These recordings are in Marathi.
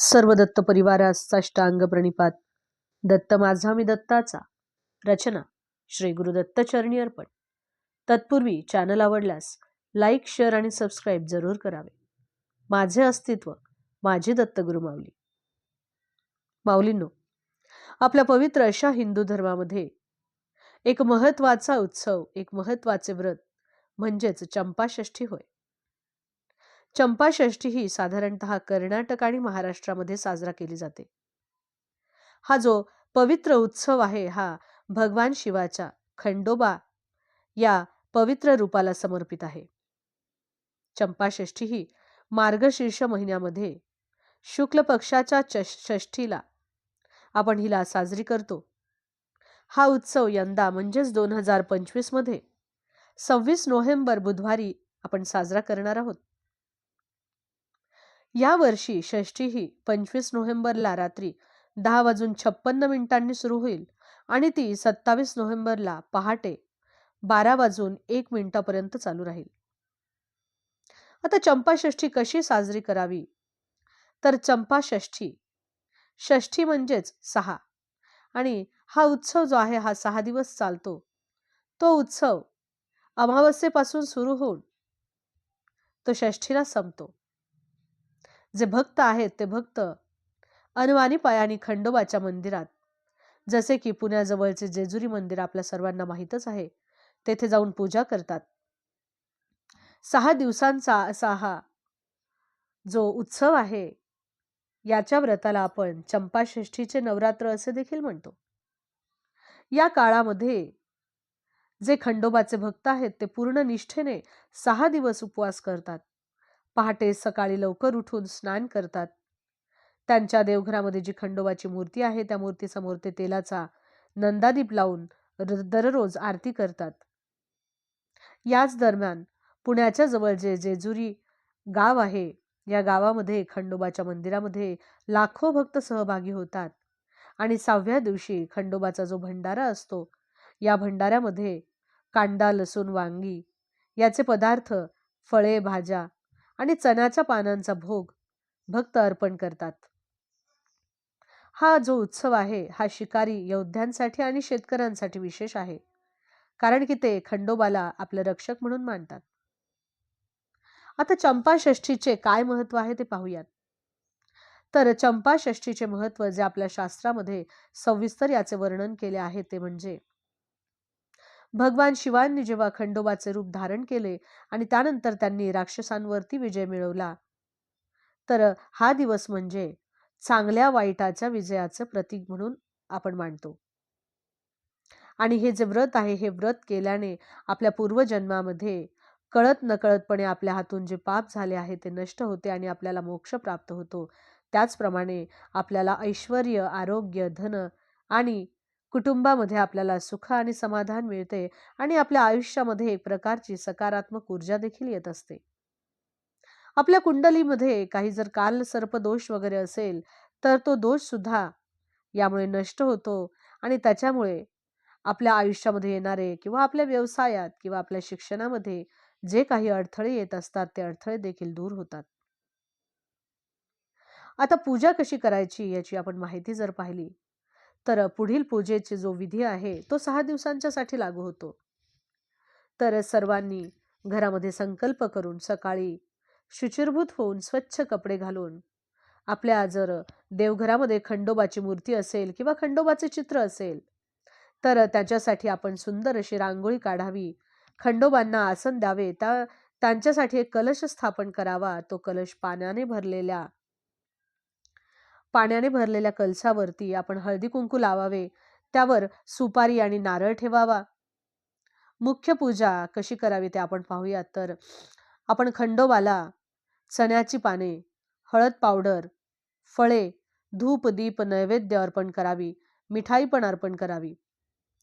सर्व दत्त परिवारास साष्टांग प्रणिपात. दत्त माझा मी दत्ताचा. रचना श्री गुरुदत्त चरणी अर्पण. तत्पूर्वी चॅनल आवडल्यास लाईक शेअर आणि सबस्क्राईब जरूर करावे. माझे अस्तित्व माझी दत्तगुरु माऊली. माऊलींनो आपल्या पवित्र अशा हिंदू धर्मामध्ये एक महत्त्वाचा उत्सव एक महत्त्वाचे व्रत म्हणजेच चंपाषष्ठी होय. चंपाषष्ठी ही साधारणतः कर्नाटक आणि महाराष्ट्रामध्ये साजरा केली जाते. हा जो पवित्र उत्सव आहे हा भगवान शिवाच्या खंडोबा या पवित्र रूपाला समर्पित आहे. चंपाषष्ठी ही मार्गशीर्ष महिन्यामध्ये शुक्ल पक्षाच्या चष- षष्ठीला आपण हिला साजरी करतो. हा उत्सव यंदा म्हणजेच दोन हजार पंचवीसमध्ये सव्वीस नोव्हेंबर बुधवारी आपण साजरा करणार आहोत. या वर्षी षष्ठी ही पंचवीस नोव्हेंबरला रात्री दहा वाजून छप्पन्न मिनिटांनी सुरू होईल आणि ती सत्तावीस नोव्हेंबरला पहाटे बारा वाजून एक मिनिटापर्यंत चालू राहील. आता चंपाषष्ठी कशी साजरी करावी? तर चंपाषष्ठी षष्ठी म्हणजेच सहा आणि हा उत्सव जो आहे हा सहा दिवस चालतो. तो उत्सव अमावस्येपासून सुरू होऊन तो षष्ठीला संपतो. जे भक्त आहेत ते भक्त अनवाणी पायानी खंडोबाच्या मंदिरात. जसे की पुण्याजवळचे जेजुरी मंदिर आपल्या सर्वांना माहीतच आहे तेथे जाऊन पूजा करतात. सहा दिवसांचा असा हा जो उत्सव आहे याच्या व्रताला आपण चंपाषष्ठीचे नवरात्र असे देखील म्हणतो. या काळामध्ये जे खंडोबाचे भक्त आहेत ते पूर्ण निष्ठेने सहा दिवस उपवास करतात. पहाटे सकाळी लवकर उठून स्नान करतात. त्यांच्या देवघरामध्ये जी खंडोबाची मूर्ती आहे त्या मूर्तीसमोर ते तेलाचा नंदादीप लावून र- दररोज आरती करतात. याच दरम्यान पुण्याच्या जवळ जे जेजुरी गाव आहे या गावामध्ये खंडोबाच्या मंदिरामध्ये लाखो भक्त सहभागी होतात. आणि सहाव्या दिवशी खंडोबाचा जो भंडारा असतो या भंडाऱ्यामध्ये कांदा लसूण वांगी याचे पदार्थ फळे भाज्या आणि चण्याच्या पानांचा भोग भक्त अर्पण करतात. हा जो उत्सव आहे हा शिकारी योद्ध्यांसाठी आणि शेतकऱ्यांसाठी विशेष आहे. कारण की ते खंडोबाला आपलं रक्षक म्हणून मानतात. आता चंपाषष्ठीचे काय महत्त्व आहे ते पाहूयात. तर चंपाषष्ठीचे महत्त्व जे आपल्या शास्त्रामध्ये सविस्तर याचे वर्णन केले आहे ते म्हणजे भगवान शिवांनी जेव्हा खंडोबाचे रूप धारण केले आणि त्यानंतर त्यांनी राक्षसांवरती विजय मिळवला. तर हा दिवस म्हणजे चांगल्या वाईटाच्या विजयाचं प्रतीक म्हणून आपण मानतो. आणि हे जे व्रत आहे हे व्रत केल्याने आपल्या पूर्वजन्मामध्ये कळत नकळतपणे आपल्या हातून जे पाप झाले आहे ते नष्ट होते आणि आपल्याला मोक्ष प्राप्त होतो. त्याचप्रमाणे आपल्याला ऐश्वर आरोग्य धन आणि कुटुंबामध्ये आपल्याला सुख आणि समाधान मिळते आणि आपल्या आयुष्यामध्ये एक प्रकारची सकारात्मक ऊर्जा देखील येत असते. आपल्या कुंडलीमध्ये काही जर काल सर्प दोष वगैरे असेल तर तो दोष सुद्धा यामुळे नष्ट होतो आणि त्याच्यामुळे आपल्या आयुष्यामध्ये येणारे किंवा आपल्या व्यवसायात किंवा आपल्या शिक्षणामध्ये जे काही अडथळे येत असतात ते अडथळे देखील दूर होतात. आता पूजा कशी करायची याची आपण माहिती जर पाहिली तर पुढील पूजेची जो विधी आहे तो सहा दिवसांच्यासाठी लागू होतो. तर सर्वांनी घरामध्ये संकल्प करून सकाळी शुचिरभूत होऊन स्वच्छ कपडे घालून आपल्या जर देवघरामध्ये खंडोबाची मूर्ती असेल किंवा खंडोबाचे चित्र असेल तर त्याच्यासाठी आपण सुंदर अशी रांगोळी काढावी. खंडोबांना आसन द्यावे. त्या त्यांच्यासाठी एक कलश स्थापन करावा. तो कलश पाण्याने भरलेल्या पाण्याने भरलेल्या कलशावरती आपण हळदी कुंकू लावावे. त्यावर सुपारी आणि नारळ ठेवावा. मुख्य पूजा कशी करावी ते आपण पाहूयात. तर आपण खंडोबाला चण्याची पाने हळद पावडर फळे धूप दीप नैवेद्य अर्पण करावी मिठाई पण अर्पण करावी.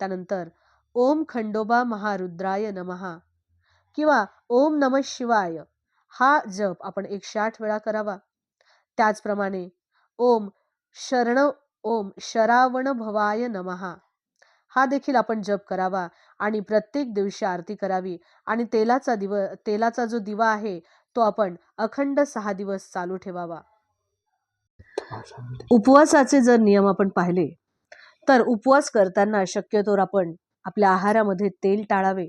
त्यानंतर ओम खंडोबा महारुद्राय नमहा किंवा ओम नम शिवाय हा जप आपण एकशे आठ वेळा करावा. त्याचप्रमाणे ओम शरण ओम शरावण भवाय नमहा हा देखील आपण जप करावा आणि प्रत्येक दिवशी आरती करावी आणि तेलाचा दिव तेलाचा जो दिवा आहे तो आपण अखंड सहा दिवस चालू ठेवावा. उपवासाचे जर नियम आपण पाहिले तर उपवास करताना शक्यतोवर आपण आपल्या आहारामध्ये तेल टाळावे.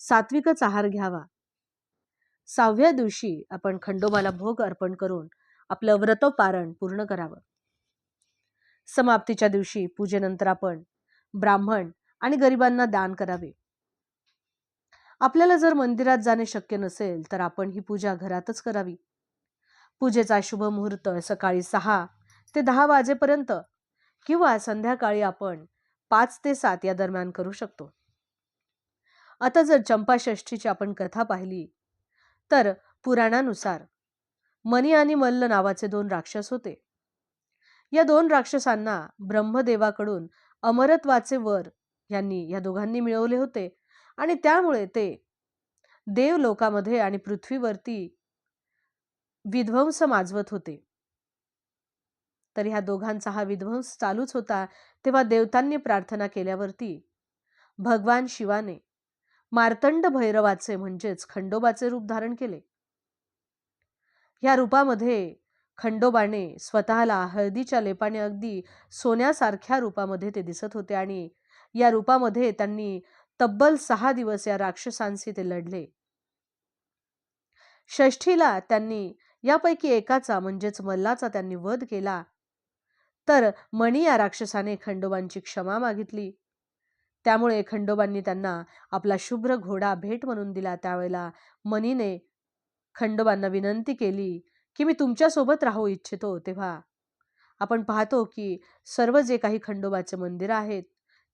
सात्विकच आहार घ्यावा. सहाव्या दिवशी आपण खंडोबाला भोग अर्पण करून आपलं व्रतपारण पूर्ण करावं. समाप्तीच्या दिवशी पूजेनंतर आपण ब्राह्मण आणि गरिबांना दान करावे. आपल्याला जर मंदिरात जाणे शक्य नसेल तर आपण ही पूजा घरातच करावी. पूजेचा शुभ मुहूर्त सकाळी सहा ते दहा वाजेपर्यंत किंवा संध्याकाळी आपण पाच ते सात या दरम्यान करू शकतो. आता जर चंपाषष्ठीची आपण कथा पाहिली तर पुराणानुसार मनी आणि मल्ल नावाचे दोन राक्षस होते. या दोन राक्षसांना ब्रह्मदेवाकडून अमरत्वाचे वर यांनी या दोघांनी मिळवले होते आणि त्यामुळे ते देव लोकामध्ये आणि पृथ्वीवरती विध्वंस माजवत होते. तर ह्या दोघांचा हा विध्वंस चालूच होता तेव्हा देवतांनी प्रार्थना केल्यावरती भगवान शिवाने मार्तंड भैरवाचे म्हणजेच खंडोबाचे रूप धारण केले. ह्या रूपामध्ये खंडोबाने स्वतःला हळदीच्या लेपाने अगदी सोन्यासारख्या रूपामध्ये ते दिसत होते आणि या रूपामध्ये त्यांनी तब्बल सहा दिवस या राक्षसांशी ते लढले. षष्ठीला त्यांनी यापैकी एकाचा म्हणजेच मल्लाचा त्यांनी वध केला. तर मणी या राक्षसाने खंडोबांची क्षमा मागितली. त्यामुळे खंडोबांनी त्यांना आपला शुभ्र घोडा भेट म्हणून दिला. त्यावेळेला मनीने खंडोबांना विनंती केली की मी तुमच्यासोबत राहू इच्छितो तेव्हा. आपण पाहतो की सर्व जे काही खंडोबाचे मंदिर आहेत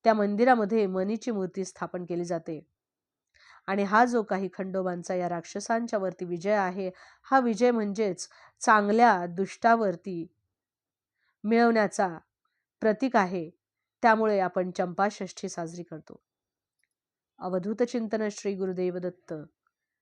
त्या मंदिरामध्ये मनीची मूर्ती स्थापन केली जाते. आणि हा जो काही खंडोबांचा या राक्षसांच्या वरती विजय आहे हा विजय म्हणजेच चांगल्या दुष्टावरती मिळवण्याचा प्रतीक आहे. त्यामुळे आपण चंपाषष्ठी साजरी करतो. अवधूत चिंतन श्री गुरुदेव दत्त.